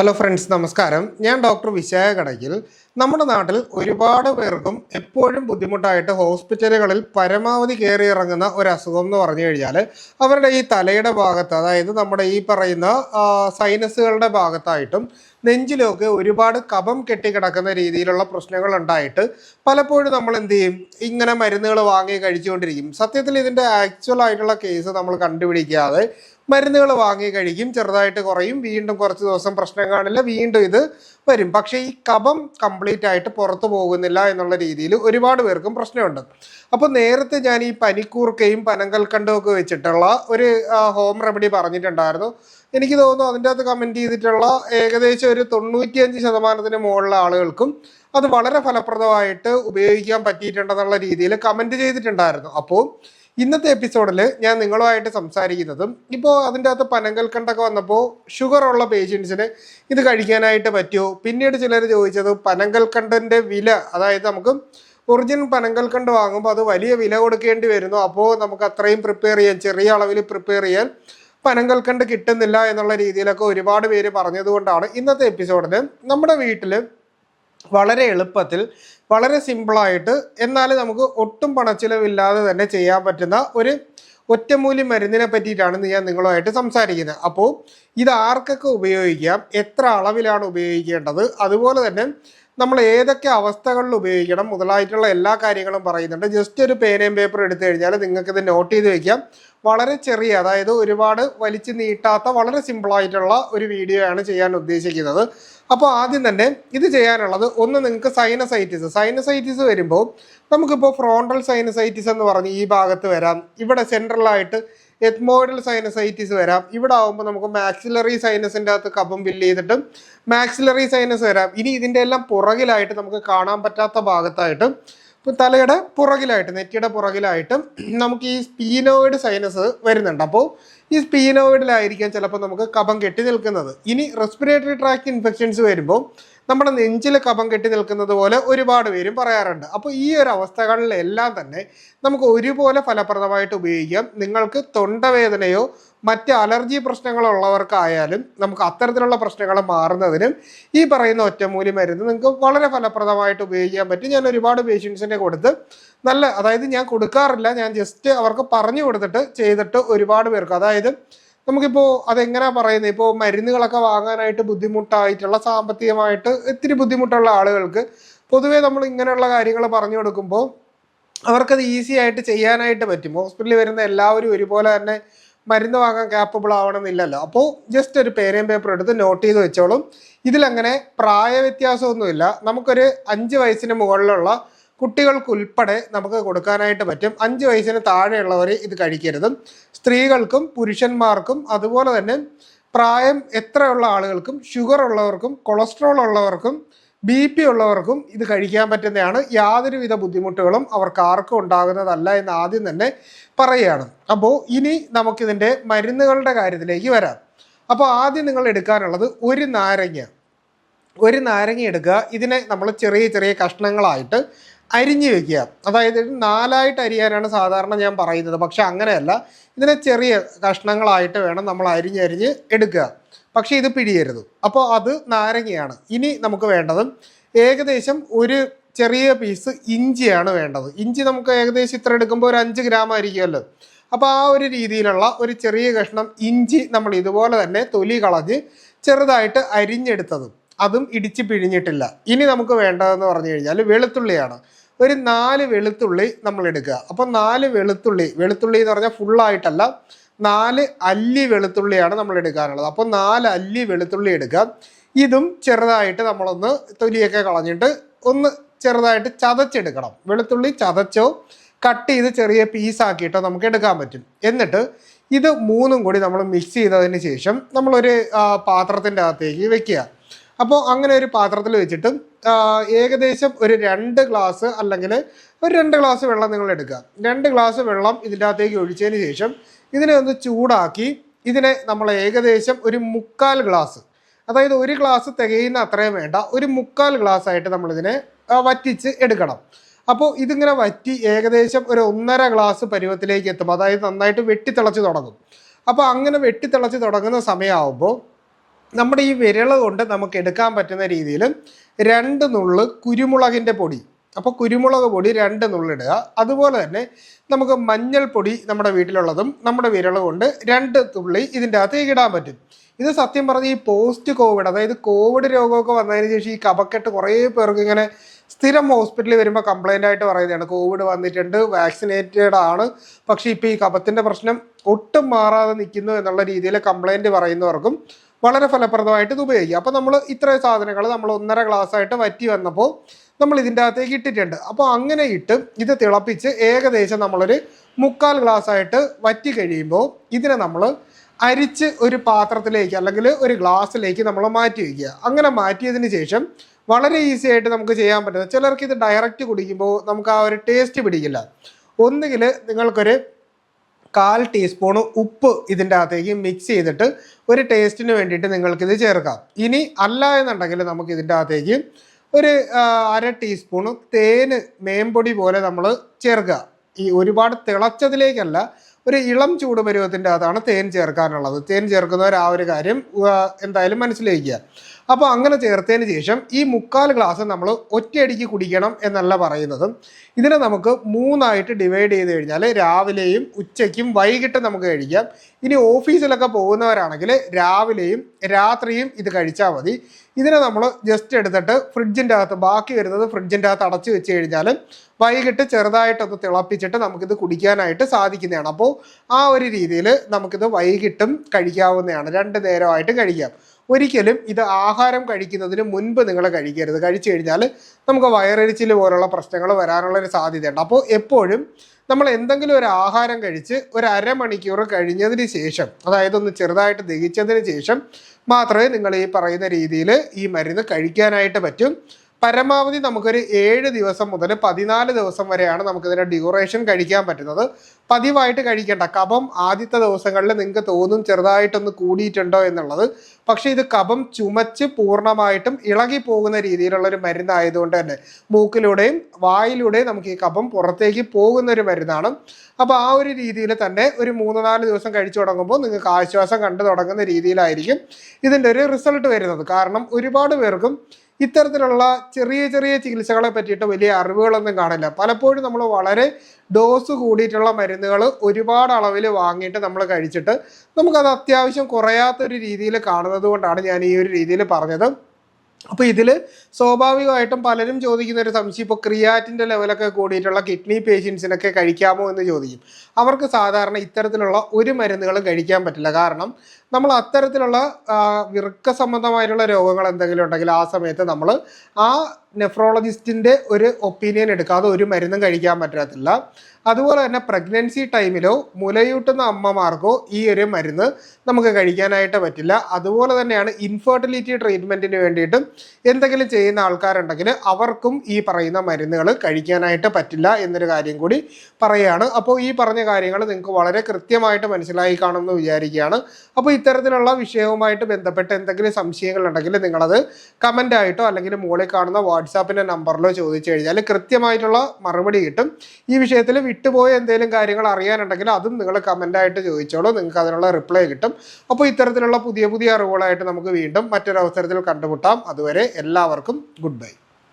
Hello friends നമസ്കാരം. ഞാൻ doctor വിശായ കടയിൽ നമ്മുടെ നാട്ടിൽ ഒരുപാട് പേർക്കും എപ്പോഴും ബുദ്ധിമുട്ടായിട്ട് ഹോസ്പിറ്റലുകളിൽ പരമാവധി കയറി ഇറങ്ങുന്ന ഒരു അസുഖം എന്ന് പറഞ്ഞു കഴിഞ്ഞാൽ അവരുടെ ഈ തലയുടെ ഭാഗത്ത് അതായത് നമ്മുടെ ഈ പറയുന്ന സൈനസുകളുടെ ഭാഗത്തായിട്ടും നെഞ്ചിലൊക്കെ ഒരുപാട് കഫം കെട്ടിക്കിടക്കുന്ന രീതിയിലുള്ള പ്രശ്നങ്ങൾ ഉണ്ടായിട്ട് പലപ്പോഴും നമ്മൾ എന്ത് ചെയ്യും? ഇങ്ങനെ മരുന്നുകൾ വാങ്ങി കഴിച്ചുകൊണ്ടിരിക്കും. സത്യത്തിൽ ഇതിന്റെ ആക്ച്വൽ ആയിട്ടുള്ള കേസ് നമ്മൾ കണ്ടുപിടിക്കാതെ മരുന്നുകൾ വാങ്ങി കഴിക്കും. ചെറുതായിട്ട് കുറയും. വീണ്ടും കുറച്ച് ദിവസം പ്രശ്നം കാണില്ല. വീണ്ടും ഇത് വരും. പക്ഷേ ഈ കഫം കംപ്ലീറ്റ് ആയിട്ട് പുറത്തു പോകുന്നില്ല എന്നുള്ള രീതിയിൽ ഒരുപാട് പേർക്കും പ്രശ്നമുണ്ട്. അപ്പോൾ നേരത്തെ ഞാൻ ഈ പനിക്കൂർക്കയും പനങ്കൽക്കണ്ടും ഒക്കെ വെച്ചിട്ടുള്ള ഒരു ഹോം റെമഡി പറഞ്ഞിട്ടുണ്ടായിരുന്നു. എനിക്ക് തോന്നുന്നു അതിന്റെ അകത്ത് കമന്റ് ചെയ്തിട്ടുള്ള ഏകദേശം ഒരു തൊണ്ണൂറ്റിയഞ്ച് ശതമാനത്തിന് മുകളിലുള്ള ആളുകൾക്കും അത് വളരെ ഫലപ്രദമായിട്ട് ഉപയോഗിക്കാൻ പറ്റിയിട്ടുണ്ടെന്നുള്ള രീതിയിൽ കമന്റ് ചെയ്തിട്ടുണ്ടായിരുന്നു. അപ്പോൾ ഇന്നത്തെ എപ്പിസോഡിൽ ഞാൻ നിങ്ങളുമായിട്ട് സംസാരിക്കുന്നതും ഇപ്പോൾ അതിന്റെ അകത്ത് പനങ്കൽക്കണ്ടൊക്കെ വന്നപ്പോൾ ഷുഗർ ഉള്ള പേഷ്യൻസിന് ഇത് കഴിക്കാനായിട്ട് പറ്റുമോ? പിന്നീട് ചിലർ ചോദിച്ചത് പനങ്കൽക്കണ്ടന്റെ വില. അതായത് നമുക്ക് ഒറിജിനൽ പനങ്കൽക്കണ്ട് വാങ്ങുമ്പോൾ അത് വലിയ വില കൊടുക്കേണ്ടി വരുന്നു. അപ്പോൾ നമുക്ക് അത്രയും പ്രിപ്പയർ ചെയ്യാൻ ചെറിയ അളവിൽ പ്രിപ്പയർ ചെയ്യാൻ പനങ്കൽക്കണ്ട് കിട്ടുന്നില്ല എന്നുള്ള രീതിയിലൊക്കെ ഒരുപാട് പേര് പറഞ്ഞതുകൊണ്ടാണ് ഇന്നത്തെ എപ്പിസോഡിൽ നമ്മുടെ വീട്ടിൽ വളരെ എളുപ്പത്തിൽ വളരെ സിമ്പിളായിട്ട് എന്നാൽ നമുക്ക് ഒട്ടും പണച്ചിലവില്ലാതെ തന്നെ ചെയ്യാൻ പറ്റുന്ന ഒരു ഒറ്റമൂലി മരുന്നിനെ പറ്റിയിട്ടാണ് ഞാൻ നിങ്ങളുമായിട്ട് സംസാരിക്കുന്നത്. അപ്പോൾ ഇത് ആർക്കൊക്കെ ഉപയോഗിക്കാം എത്ര അളവിലാണ് ഉപയോഗിക്കേണ്ടത് അതുപോലെ തന്നെ നമ്മൾ ഏതൊക്കെ അവസ്ഥകളിൽ ഉപയോഗിക്കണം മുതലായിട്ടുള്ള എല്ലാ കാര്യങ്ങളും പറയുന്നുണ്ട്. ജസ്റ്റ് ഒരു പേനയും പേപ്പറും എടുത്തു കഴിഞ്ഞാൽ നിങ്ങൾക്ക് ഇത് നോട്ട് ചെയ്ത് വെക്കാം. വളരെ ചെറിയ അതായത് ഒരുപാട് വലിച്ചു നീട്ടാത്ത വളരെ സിമ്പിളായിട്ടുള്ള ഒരു വീഡിയോ ആണ് ചെയ്യാൻ ഉദ്ദേശിക്കുന്നത്. അപ്പോൾ ആദ്യം തന്നെ ഇത് ചെയ്യാനുള്ളത് ഒന്ന് നിങ്ങൾക്ക് സൈനസൈറ്റിസ് സൈനസൈറ്റിസ് വരുമ്പോൾ നമുക്കിപ്പോൾ ഫ്രോണ്ടൽ സൈനസൈറ്റിസ് എന്ന് പറഞ്ഞ് ഈ ഭാഗത്ത് വരാം. ഇവിടെ സെൻട്രലായിട്ട് എത്മോയിഡൽ സൈനസൈറ്റിസ് വരാം. ഇവിടെ ആകുമ്പോൾ നമുക്ക് മാക്സിലറി സൈനസിന്റെ അകത്ത് കഫം ഫില്ല് ചെയ്തിട്ടും മാക്സിലറി സൈനസ് വരാം. ഇനി ഇതിന്റെ എല്ലാം പുറകിലായിട്ട് നമുക്ക് കാണാൻ പറ്റാത്ത ഭാഗത്തായിട്ട് ഇപ്പം തലയുടെ പുറകിലായിട്ട് നെറ്റിയുടെ പുറകിലായിട്ടും നമുക്ക് ഈ സ്പീനോയിഡ് സൈനസ് വരുന്നുണ്ട്. അപ്പോൾ ഈ സ്പീനോയിഡിലായിരിക്കാം ചിലപ്പോൾ നമുക്ക് കഫം കെട്ടി നിൽക്കുന്നത്. ഇനി റെസ്പിറേറ്ററി ട്രാക്ക് ഇൻഫെക്ഷൻസ് വരുമ്പോൾ നമ്മുടെ നെഞ്ചിൽ കഫം കെട്ടി നിൽക്കുന്നത് പോലെ ഒരുപാട് പേരും പറയാറുണ്ട്. അപ്പോൾ ഈ ഒരു അവസ്ഥകളിലെല്ലാം തന്നെ നമുക്ക് ഒരുപോലെ ഫലപ്രദമായിട്ട് ഉപയോഗിക്കാം. നിങ്ങൾക്ക് തൊണ്ടവേദനയോ മറ്റ് അലർജി പ്രശ്നങ്ങളുള്ളവർക്കായാലും നമുക്ക് അത്തരത്തിലുള്ള പ്രശ്നങ്ങൾ മാറുന്നതിനും ഈ പറയുന്ന ഒറ്റമൂലി മരുന്ന് നിങ്ങൾക്ക് വളരെ ഫലപ്രദമായിട്ട് ഉപയോഗിക്കാൻ പറ്റും. ഞാൻ ഒരുപാട് പേഷ്യൻസിനെ കൊടുത്ത് നല്ല അതായത് ഞാൻ കൊടുക്കാറില്ല. ഞാൻ ജസ്റ്റ് അവർക്ക് പറഞ്ഞു കൊടുത്തിട്ട് ചെയ്തിട്ട് ഒരുപാട് പേർക്ക് അതായത് നമുക്കിപ്പോൾ അതെങ്ങനെയാ പറയുന്നത് ഇപ്പോ മരുന്നുകളൊക്കെ വാങ്ങാനായിട്ട് ബുദ്ധിമുട്ടായിട്ടുള്ള സാമ്പത്തികമായിട്ട് ഇത്തിരി ബുദ്ധിമുട്ടുള്ള ആളുകൾക്ക് പൊതുവേ നമ്മൾ ഇങ്ങനെയുള്ള കാര്യങ്ങൾ പറഞ്ഞു കൊടുക്കുമ്പോൾ അവർക്കത് ഈസി ആയിട്ട് ചെയ്യാനായിട്ട് പറ്റും. ഹോസ്പിറ്റലിൽ വരുന്ന എല്ലാവരും ഒരുപോലെ തന്നെ മരുന്ന് വാങ്ങാൻ ക്യാപ്പബിൾ ആവണമെന്നില്ലല്ലോ. അപ്പോൾ ജസ്റ്റ് ഒരു പേനയും പേപ്പർ എടുത്ത് നോട്ട് ചെയ്ത് വെച്ചോളും. ഇതിലങ്ങനെ പ്രായ വ്യത്യാസമൊന്നുമില്ല നമുക്കൊരു അഞ്ച് വയസ്സിന് മുകളിലുള്ള കുട്ടികൾക്കുൾപ്പെടെ നമുക്ക് കൊടുക്കാനായിട്ട് പറ്റും. അഞ്ച് വയസ്സിന് താഴെയുള്ളവർ ഇത് കഴിക്കരുത്. സ്ത്രീകൾക്കും പുരുഷന്മാർക്കും അതുപോലെ തന്നെ പ്രായം എത്രയുള്ള ആളുകൾക്കും ഷുഗർ ഉള്ളവർക്കും കൊളസ്ട്രോൾ ഉള്ളവർക്കും ബി പി ഉള്ളവർക്കും ഇത് കഴിക്കാൻ പറ്റുന്നതാണ്. യാതൊരുവിധ ബുദ്ധിമുട്ടുകളും അവർക്ക് ആർക്കും ഉണ്ടാകുന്നതല്ല എന്ന് ആദ്യം തന്നെ പറയുകയാണ്. അപ്പോൾ ഇനി നമുക്കിതിന്റെ മരുന്നുകളുടെ കാര്യത്തിലേക്ക് വരാം. അപ്പോൾ ആദ്യം നിങ്ങൾ എടുക്കാനുള്ളത് ഒരു നാരങ്ങ. ഒരു നാരങ്ങ എടുക്കുക. ഇതിനെ നമ്മൾ ചെറിയ ചെറിയ കഷ്ണങ്ങളായിട്ട് അരിഞ്ഞു വെക്കുക. അതായത് നാലായിട്ട് അരിയാനാണ് സാധാരണ ഞാൻ പറയുന്നത്. പക്ഷെ അങ്ങനെയല്ല. ഇതിനെ ചെറിയ കഷ്ണങ്ങളായിട്ട് വേണം നമ്മൾ അരിഞ്ഞരിഞ്ഞ് എടുക്കുക. പക്ഷെ ഇത് പിഴിയരുത്. അപ്പോൾ അത് നാരങ്ങയാണ്. ഇനി നമുക്ക് വേണ്ടത് ഏകദേശം ഒരു ചെറിയ പീസ് ഇഞ്ചിയാണ് വേണ്ടത്. ഇഞ്ചി നമുക്ക് ഏകദേശം ഇത്ര എടുക്കുമ്പോൾ ഒരു അഞ്ച് ഗ്രാം ആയിരിക്കുമല്ലോ. അപ്പോൾ ആ ഒരു രീതിയിലുള്ള ഒരു ചെറിയ കഷ്ണം ഇഞ്ചി നമ്മൾ ഇതുപോലെ തന്നെ തൊലി കളഞ്ഞ് ചെറുതായിട്ട് അരിഞ്ഞെടുത്തതും അതും ഇടിച്ച് പിഴിഞ്ഞിട്ടില്ല. ഇനി നമുക്ക് വേണ്ടതെന്ന് പറഞ്ഞു കഴിഞ്ഞാൽ വെളുത്തുള്ളിയാണ്. ഒരു നാല് വെളുത്തുള്ളി നമ്മൾ എടുക്കുക. അപ്പോൾ നാല് വെളുത്തുള്ളി വെളുത്തുള്ളി എന്ന് പറഞ്ഞാൽ ഫുള്ളായിട്ടല്ല നാല് അല്ലി വെളുത്തുള്ളിയാണ് നമ്മൾ എടുക്കാനുള്ളത് അപ്പോൾ നാല് അല്ലി വെളുത്തുള്ളി എടുക്കുക. ഇതും ചെറുതായിട്ട് നമ്മളൊന്ന് തൊലിയൊക്കെ കളഞ്ഞിട്ട് ഒന്ന് ചെറുതായിട്ട് ചതച്ചെടുക്കണം. വെളുത്തുള്ളി ചതച്ചോ കട്ട് ചെയ്ത് ചെറിയ പീസാക്കിയിട്ടോ നമുക്ക് എടുക്കാൻ പറ്റും. എന്നിട്ട് ഇത് മൂന്നും കൂടി നമ്മൾ മിക്സ് ചെയ്തതിന് ശേഷം നമ്മളൊരു പാത്രത്തിന്റെ അകത്തേക്ക് വെക്കുക. അപ്പോൾ അങ്ങനെ ഒരു പാത്രത്തിൽ വെച്ചിട്ട് ഏകദേശം ഒരു രണ്ട് ഗ്ലാസ് അല്ലെങ്കിൽ ഒരു രണ്ട് ഗ്ലാസ് വെള്ളം നിങ്ങൾ എടുക്കുക. രണ്ട് ഗ്ലാസ് വെള്ളം ഇതിന്റെ അകത്തേക്ക് ഒഴിച്ചതിന് ശേഷം ഇതിനെ ഒന്ന് ചൂടാക്കി ഇതിനെ നമ്മൾ ഏകദേശം ഒരു മുക്കാൽ ഗ്ലാസ് അതായത് ഒരു ഗ്ലാസ് തികയുന്ന അത്രയും വേണ്ട ഒരു മുക്കാൽ ഗ്ലാസ് ആയിട്ട് നമ്മളിതിനെ വറ്റിച്ച് എടുക്കണം. അപ്പോൾ ഇതിങ്ങനെ വറ്റി ഏകദേശം ഒരു ഒന്നര ഗ്ലാസ് പരുവത്തിലേക്ക് എത്തും അതായത് നന്നായിട്ട് വെട്ടിത്തിളച്ച് തുടങ്ങും. അപ്പോൾ അങ്ങനെ വെട്ടിത്തിളച്ച് തുടങ്ങുന്ന സമയമാകുമ്പോൾ നമ്മുടെ ഈ വിരൽ കൊണ്ട് നമുക്ക് എടുക്കാൻ പറ്റുന്ന രീതിയിൽ രണ്ട് നുള്ള് കുരുമുളകിന്റെ പൊടി. അപ്പോൾ കുരുമുളക് പൊടി രണ്ട് നുള്ളിടുക അതുപോലെ തന്നെ നമുക്ക് മഞ്ഞൾപ്പൊടി നമ്മുടെ വീട്ടിലുള്ളതും നമ്മുടെ വിരൽ കൊണ്ട് രണ്ട് തുള്ളി ഇതിന്റെ അകത്തേക്ക് ഇടാൻ പറ്റും. ഇത് സത്യം പറഞ്ഞ് ഈ പോസ്റ്റ് കോവിഡ് അതായത് കോവിഡ് രോഗമൊക്കെ വന്നതിന് ശേഷം ഈ കപക്കെട്ട് കുറേ പേർക്ക് ഇങ്ങനെ സ്ഥിരം ഹോസ്പിറ്റലിൽ വരുമ്പോൾ കംപ്ലൈന്റ് ആയിട്ട് പറയുന്നതാണ്. കോവിഡ് വന്നിട്ടുണ്ട് വാക്സിനേറ്റഡ് ആണ്. പക്ഷേ ഇപ്പോൾ ഈ കപത്തിന്റെ പ്രശ്നം ഒട്ടും മാറാതെ നിൽക്കുന്നു എന്നുള്ള രീതിയിൽ കംപ്ലൈന്റ് പറയുന്നവർക്കും വളരെ ഫലപ്രദമായിട്ട് ഇത് ഉപയോഗിക്കുക. അപ്പോൾ നമ്മൾ ഇത്രയും സാധനങ്ങൾ നമ്മൾ ഒന്നര ഗ്ലാസ് ആയിട്ട് വറ്റി വന്നപ്പോൾ നമ്മൾ ഇതിന്റെ അകത്തേക്ക് ഇട്ടിട്ടുണ്ട്. അപ്പോൾ അങ്ങനെ ഇട്ട് ഇത് തിളപ്പിച്ച് ഏകദേശം നമ്മളൊരു മുക്കാൽ ഗ്ലാസ് ആയിട്ട് വറ്റി കഴിയുമ്പോൾ ഇതിനെ നമ്മൾ അരിച്ച് ഒരു പാത്രത്തിലേക്ക് അല്ലെങ്കിൽ ഒരു ഗ്ലാസ്സിലേക്ക് നമ്മൾ മാറ്റി വയ്ക്കുക. അങ്ങനെ മാറ്റിയതിന് ശേഷം വളരെ ഈസി ആയിട്ട് നമുക്ക് ചെയ്യാൻ പറ്റുന്നത്. ചിലർക്ക് ഇത് ഡയറക്റ്റ് കുടിക്കുമ്പോൾ നമുക്ക് ആ ഒരു ടേസ്റ്റ് പിടിക്കില്ല. ഒന്നുകിൽ നിങ്ങൾക്കൊരു കാൽ ടീസ്പൂൺ ഉപ്പ് ഇതിന്റെ അകത്തേക്ക് മിക്സ് ചെയ്തിട്ട് ഒരു ടേസ്റ്റിന് വേണ്ടിയിട്ട് നിങ്ങൾക്കിത് ചേർക്കാം. ഇനി അല്ല എന്നുണ്ടെങ്കിൽ നമുക്ക് ഇതിന്റെ അകത്തേക്ക് ഒരു അര ടീസ്പൂണ് തേന് മേമ്പൊടി പോലെ നമ്മൾ ചേർക്കുക. ഈ ഒരുപാട് തിളച്ചതിലേക്കല്ല ഒരു ഇളം ചൂട് പരുവത്തിന്റെ അകത്താണ് തേൻ ചേർക്കാനുള്ളത്. തേൻ ചേർക്കുന്നവർ ആ ഒരു കാര്യം എന്തായാലും മനസ്സിലാക്കുക അപ്പോൾ അങ്ങനെ ചേർത്തതിന് ശേഷം ഈ മുക്കാൽ ഗ്ലാസ് നമ്മൾ ഒറ്റയടിക്ക് കുടിക്കണം എന്നല്ല പറയുന്നത്. ഇതിനെ നമുക്ക് മൂന്നായിട്ട് ഡിവൈഡ് ചെയ്ത് കഴിഞ്ഞാൽ രാവിലെയും ഉച്ചയ്ക്കും വൈകിട്ടും നമുക്ക് കഴിക്കാം. ഇനി ഓഫീസിലൊക്കെ പോകുന്നവരാണെങ്കിൽ രാവിലെയും രാത്രിയും ഇത് കഴിച്ചാൽ മതി. ഇതിനെ നമ്മൾ ജസ്റ്റ് എടുത്തിട്ട് ഫ്രിഡ്ജിന്റെ അകത്ത് ബാക്കി വരുന്നത് ഫ്രിഡ്ജിന്റെ അകത്ത് അടച്ചു വെച്ച് കഴിഞ്ഞാൽ വൈകിട്ട് ചെറുതായിട്ടൊന്ന് തിളപ്പിച്ചിട്ട് നമുക്കിത് കുടിക്കാനായിട്ട് സാധിക്കുന്നതാണ്. അപ്പോൾ ആ ഒരു രീതിയിൽ നമുക്കിത് വൈകിട്ടും കഴിക്കാവുന്നതാണ്. രണ്ട് നേരമായിട്ട് കഴിക്കാം. ഒരിക്കലും ഇത് ആഹാരം കഴിക്കുന്നതിന് മുൻപ് നിങ്ങൾ കഴിക്കരുത്. കഴിച്ചു കഴിഞ്ഞാൽ നമുക്ക് വയറരിച്ചിൽ പോലുള്ള പ്രശ്നങ്ങൾ വരാനുള്ള ഒരു സാധ്യതയുണ്ട്. അപ്പോൾ എപ്പോഴും നമ്മൾ എന്തെങ്കിലും ഒരു ആഹാരം കഴിച്ച് ഒരു അരമണിക്കൂർ കഴിഞ്ഞതിന് ശേഷം അതായത് ഒന്ന് ചെറുതായിട്ട് ദഹിച്ചതിന് ശേഷം മാത്രമേ നിങ്ങൾ ഈ പറയുന്ന രീതിയിൽ ഈ മരുന്ന് കഴിക്കാനായിട്ട് പറ്റും. പരമാവധി നമുക്കൊരു ഏഴ് ദിവസം മുതൽ പതിനാല് ദിവസം വരെയാണ് നമുക്കിതിന്റെ ഡ്യൂറേഷൻ കഴിക്കാൻ പറ്റുന്നത്. പതിവായിട്ട് കഴിക്കേണ്ട. കഫം ആദ്യത്തെ ദിവസങ്ങളിൽ നിങ്ങൾക്ക് തോന്നും ചെറുതായിട്ടൊന്ന് കൂടിയിട്ടുണ്ടോ എന്നുള്ളത്. പക്ഷേ ഇത് കഫം ചുമച്ച് പൂർണമായിട്ടും ഇളകി പോകുന്ന രീതിയിലുള്ള ഒരു മരുന്നായതുകൊണ്ട് തന്നെ മൂക്കിലൂടെയും വായിലൂടെയും നമുക്ക് ഈ കഫം പുറത്തേക്ക് പോകുന്ന ഒരു മരുന്നാണ്. അപ്പോൾ ആ ഒരു രീതിയിൽ തന്നെ ഒരു മൂന്ന് നാല് ദിവസം കഴിച്ചു തുടങ്ങുമ്പോൾ നിങ്ങൾക്ക് ആശ്വാസം കണ്ടു തുടങ്ങുന്ന രീതിയിലായിരിക്കും ഇതിന്റെ ഒരു റിസൾട്ട് വരുന്നത്. കാരണം ഒരുപാട് പേർക്കും ഇത്തരത്തിലുള്ള ചെറിയ ചെറിയ ചികിത്സകളെ പറ്റിയിട്ട് വലിയ അറിവുകളൊന്നും കാണില്ല. പലപ്പോഴും നമ്മൾ വളരെ ഡോസ് കൂടിയിട്ടുള്ള മരുന്നുകൾ ഒരുപാട് അളവിൽ വാങ്ങിയിട്ട് നമ്മൾ കഴിച്ചിട്ട് നമുക്കത് അത്യാവശ്യം കുറയാത്തൊരു രീതിയിൽ കാണുന്നത് കൊണ്ടാണ് ഞാൻ ഈ ഒരു രീതിയിൽ പറഞ്ഞത്. അപ്പോൾ ഇതിൽ സ്വാഭാവികമായിട്ടും പലരും ചോദിക്കുന്ന ഒരു സംശയം ഇപ്പോൾ ക്രിയാറ്റിന്റെ ലെവലൊക്കെ കൂടിയിട്ടുള്ള കിഡ്നി പേഷ്യൻസിനൊക്കെ കഴിക്കാമോ എന്ന് ചോദിക്കും. അവർക്ക് സാധാരണ ഇത്തരത്തിലുള്ള ഒരു മരുന്നുകളും കഴിക്കാൻ പറ്റില്ല. കാരണം നമ്മൾ അത്തരത്തിലുള്ള വൃക്ക സംബന്ധമായിട്ടുള്ള രോഗങ്ങൾ എന്തെങ്കിലും ഉണ്ടെങ്കിൽ ആ സമയത്ത് നമ്മൾ ആ നെഫ്രോളജിസ്റ്റിന്റെ ഒരു ഒപ്പീനിയൻ എടുക്കാതെ ഒരു മരുന്നും കഴിക്കാൻ പറ്റത്തില്ല. അതുപോലെ തന്നെ പ്രഗ്നൻസി ടൈമിലോ മുലയൂട്ടുന്ന അമ്മമാർക്കോ ഈ ഒരു മരുന്ന് നമുക്ക് കഴിക്കാനായിട്ട് പറ്റില്ല. അതുപോലെ തന്നെയാണ് ഇൻഫെർട്ടിലിറ്റി ട്രീറ്റ്മെന്റിന് വേണ്ടിയിട്ടും എന്തെങ്കിലും ചെയ്യുന്ന ആൾക്കാരുണ്ടെങ്കിൽ അവർക്കും ഈ പറയുന്ന മരുന്നുകൾ കഴിക്കാനായിട്ട് പറ്റില്ല എന്നൊരു കാര്യം കൂടി പറയുകയാണ്. അപ്പോൾ ഈ പറഞ്ഞ കാര്യങ്ങൾ നിങ്ങൾക്ക് വളരെ കൃത്യമായിട്ട് മനസ്സിലായി കാണുമെന്ന് വിചാരിക്കുകയാണ്. അപ്പോൾ ഇത്തരത്തിലുള്ള വിഷയവുമായിട്ട് ബന്ധപ്പെട്ട് എന്തെങ്കിലും സംശയങ്ങൾ ഉണ്ടെങ്കിൽ നിങ്ങളത് കമന്റ് ആയിട്ടോ അല്ലെങ്കിൽ മുകളിൽ കാണുന്ന വാട്സാപ്പിന്റെ നമ്പറിലോ ചോദിച്ചു കഴിഞ്ഞാൽ കൃത്യമായിട്ടുള്ള മറുപടി കിട്ടും. ഈ വിഷയത്തിൽ വിട്ടുപോയ എന്തെങ്കിലും കാര്യങ്ങൾ അറിയാനുണ്ടെങ്കിൽ അതും നിങ്ങൾ കമന്റായിട്ട് ചോദിച്ചോളൂ. നിങ്ങൾക്ക് അതിനുള്ള റിപ്ലൈ കിട്ടും. അപ്പോൾ ഇത്തരത്തിലുള്ള പുതിയ പുതിയ അറിവുകളായിട്ട് നമുക്ക് വീണ്ടും മറ്റൊരവസരത്തിൽ കണ്ടുമുട്ടാം. അതുവരെ എല്ലാവർക്കും ഗുഡ് ബൈ.